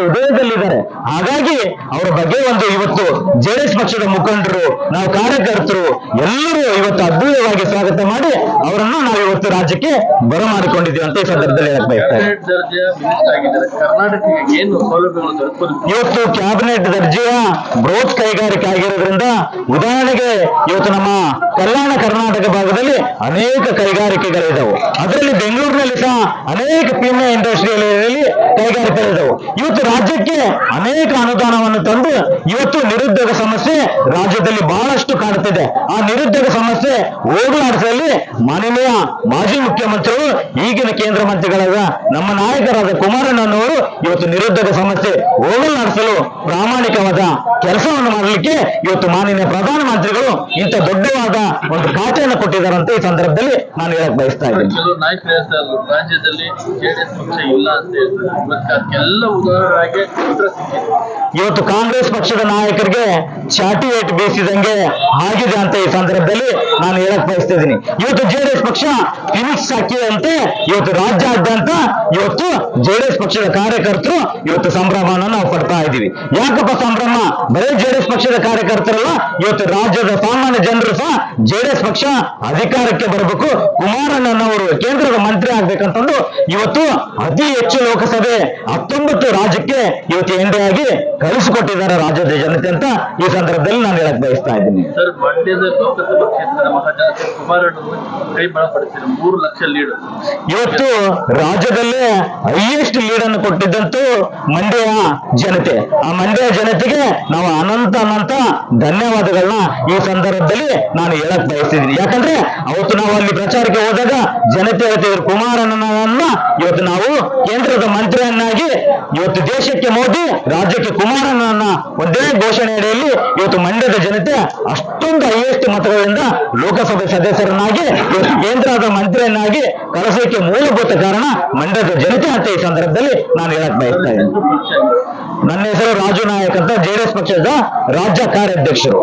ಹೃದಯದಲ್ಲಿದ್ದಾರೆ. ಹಾಗಾಗಿ ಅವರ ಬಗ್ಗೆ ಒಂದು ಇವತ್ತು ಜೆಡಿಎಸ್ ಪಕ್ಷದ ಮುಖಂಡರು, ನಾವು ಕಾರ್ಯಕರ್ತರು ಎಲ್ಲರೂ ಇವತ್ತು ಅದ್ಭುತವಾಗಿ ಸ್ವಾಗತ ಮಾಡಿ ಅವರನ್ನು ನಾವು ಇವತ್ತು ರಾಜ್ಯಕ್ಕೆ ಬರಮಾಡಿಕೊಂಡಿದ್ದೀವಿ ಅಂತ ಈ ಸಂದರ್ಭದಲ್ಲಿ ಹೇಳಕ್ ಇವತ್ತು ಕ್ಯಾಬಿನೆಟ್ ದರ್ಜೆಯ ಬೃಹತ್ ಕೈಗಾರಿಕೆ ಆಗಿರೋದ್ರಿಂದ ಉದಾಹರಣೆಗೆ ಇವತ್ತು ನಮ್ಮ ಕಲ್ಯಾಣ ಕರ್ನಾಟಕ ಭಾಗದಲ್ಲಿ ಅನೇಕ ಕೈಗಾರಿಕೆಗಳಿದಾವೆ. ಅದರಲ್ಲಿ ಬೆಂಗಳೂರಿನಲ್ಲಿ ಅನೇಕ ಪೀಮೆ ಇಂಡಸ್ಟ್ರಿಯಲ್ಲಿ ಕೈಗಾರಿಕೆಗಳಿದ್ದವು ಇವತ್ತು ರಾಜ್ಯಕ್ಕೆ ಅನೇಕ ಅನುದಾನವನ್ನು ತಂದು ಇವತ್ತು ನಿರುದ್ಯೋಗ ಸಮಸ್ಯೆ ರಾಜ್ಯದಲ್ಲಿ ಬಹಳಷ್ಟು ಕಾಡುತ್ತಿದೆ. ಆ ನಿರುದ್ಯೋಗ ಸಮಸ್ಯೆ ಹೋಗಲಾಡಿಸಲಿ ಮಾನನೀಯ ಮಾಜಿ ಮುಖ್ಯಮಂತ್ರಿಗಳು ಈಗಿನ ಕೇಂದ್ರ ಮಂತ್ರಿಗಳಾದ ನಮ್ಮ ನಾಯಕರಾದ ಕುಮಾರಣ್ಣನವರು ಇವತ್ತು ನಿರುದ್ಯೋಗ ಸಮಸ್ಯೆ ಹೋಗಲಾಡಿಸಲು ಪ್ರಾಮಾಣಿಕವಾದ ಕೆಲಸವನ್ನು ಮಾಡಲಿಕ್ಕೆ ಇವತ್ತು ಮಾನ್ಯ ಪ್ರಧಾನಮಂತ್ರಿಗಳು ಇಂಥ ದೊಡ್ಡವಾದ ಒಂದು ಖಾತೆಯನ್ನು ಅಂತ ಈ ಸಂದರ್ಭದಲ್ಲಿ ನಾನು ಹೇಳಕ್ ಬಯಸ್ತಾ ಇದ್ದೀನಿ. ರಾಜ್ಯದಲ್ಲಿ ಜೆಡಿಎಸ್ ಪಕ್ಷ ಇಲ್ಲ ಅಂತ ಹೇಳ್ತಾರೆ. ಅದಕ್ಕೆಲ್ಲ ಉದಾಹರಣೆಗೆ ಇವತ್ತು ಕಾಂಗ್ರೆಸ್ ಪಕ್ಷದ ನಾಯಕರಿಗೆ ಚಾಟಿ ಏಟ್ ಬೀಸಿದಂಗೆ ಆಗಿದೆ ಅಂತ ಈ ಸಂದರ್ಭದಲ್ಲಿ ನಾನು ಹೇಳಕ್ ಬಯಸ್ತಾ ಇವತ್ತು ಜೆಡಿಎಸ್ ಪಕ್ಷ ಫಿನಿಕ್ಸ್ ಹಾಕಿದಂತೆ ಇವತ್ತು ರಾಜ್ಯಾದ್ಯಂತ ಇವತ್ತು ಜೆಡಿಎಸ್ ಪಕ್ಷದ ಕಾರ್ಯಕರ್ತರು ಇವತ್ತು ಸಂಭ್ರಮವನ್ನು ನಾವು ಪಡ್ತಾ ಇದ್ದೀವಿ. ಯಾಕಪ್ಪ ಸಂಭ್ರಮ? ಬರೀ ಜೆಡಿಎಸ್ ಪಕ್ಷದ ಕಾರ್ಯಕರ್ತರಲ್ಲ, ಇವತ್ತು ರಾಜ್ಯದ ಸಾಮಾನ್ಯ ಜನರು ಸಹ ಜೆಡಿಎಸ್ ಪಕ್ಷ ಅಧಿಕಾರಕ್ಕೆ ಬರಬೇಕು. ಕುಮಾರಣ್ಣನವರು ಕೇಂದ್ರದ ಮಂತ್ರಿ ಆಗ್ಬೇಕಂತಂದು ಇವತ್ತು ಅತಿ ಹೆಚ್ಚು ಲೋಕಸಭೆ ಹತ್ತೊಂಬತ್ತು ರಾಜ್ಯಕ್ಕೆ ಇವತ್ತು ಎನ್ಡಿ ಆಗಿ ಕಳಿಸಿಕೊಟ್ಟಿದ್ದಾರೆ ರಾಜ್ಯದ ಜನತೆ ಅಂತ ಈ ಸಂದರ್ಭದಲ್ಲಿ ನಾನು ಹೇಳಕ್ ಬಯಸ್ತಾ ಇದ್ದೀನಿ. ಸರ್ ಮಂಡ್ಯದ ಲೋಕಸಭಾ ಕ್ಷೇತ್ರದ ಮಹಾಜನತೆ ಕೈ ಬಲಪಡಿಸಿದ್ರು ಮೂರು ಲಕ್ಷ ಲೀಡ್. ಇವತ್ತು ರಾಜ್ಯದಲ್ಲೇ ಹೈಯೆಸ್ಟ್ ಲೀಡ್ ಅನ್ನು ಕೊಟ್ಟಿದ್ದಂತೂ ಮಂಡ್ಯ ಜನತೆ. ಆ ಮಂಡ್ಯ ಜನತೆಗೆ ನಾವು ಅನಂತ ಅನಂತ ಧನ್ಯವಾದಗಳನ್ನ ಈ ಸಂದರ್ಭದಲ್ಲಿ ನಾನು ಹೇಳಕ್ ಬಯಸ್ತಿದ್ದೀನಿ. ಯಾಕಂದ್ರೆ ಅವತ್ತು ನಾವು ಅಲ್ಲಿ ಪ್ರಚಾರಕ್ಕೆ ಹೋದಾಗ ಜನತೆ ಹೇಳ್ತಿದ್ರು ಕುಮಾರಣ್ಣನನ್ನ ಇವತ್ತು ನಾವು ಕೇಂದ್ರದ ಮಂತ್ರಿಯನ್ನಾಗಿ ಇವತ್ತು ದೇಶಕ್ಕೆ ಮೋದಿ ರಾಜ್ಯಕ್ಕೆ ಕುಮಾರಣ್ಣನ ಒಂದೇ ಘೋಷಣೆ ಅಡಿಯಲ್ಲಿ ಇವತ್ತು ಮಂಡ್ಯದ ಜನತೆ ಅಷ್ಟೊಂದು ಹೈಯೆಸ್ಟ್ ಮತಗಳಿಂದ ಲೋಕಸಭೆ ಸದಸ್ಯರನ್ನಾಗಿ, ಇವತ್ತು ಕೇಂದ್ರದ ಮಂತ್ರಿಯನ್ನಾಗಿ ಕಳಸಕ್ಕೆ ಮೂಲಭೂತ ಕಾರಣ ಮಂಡ್ಯದ ಜನತೆ ಅಂತ ಈ ಸಂದರ್ಭದಲ್ಲಿ ನಾನು ಹೇಳಕ್ ಬಯಸ್ತಾ ನನ್ನ ಹೆಸರು ರಾಜು ನಾಯಕ್ ಅಂತ ಜೆಡಿಎಸ್ ಪಕ್ಷದ ರಾಜ್ಯ ಕಾರ್ಯಾಧ್ಯಕ್ಷರು.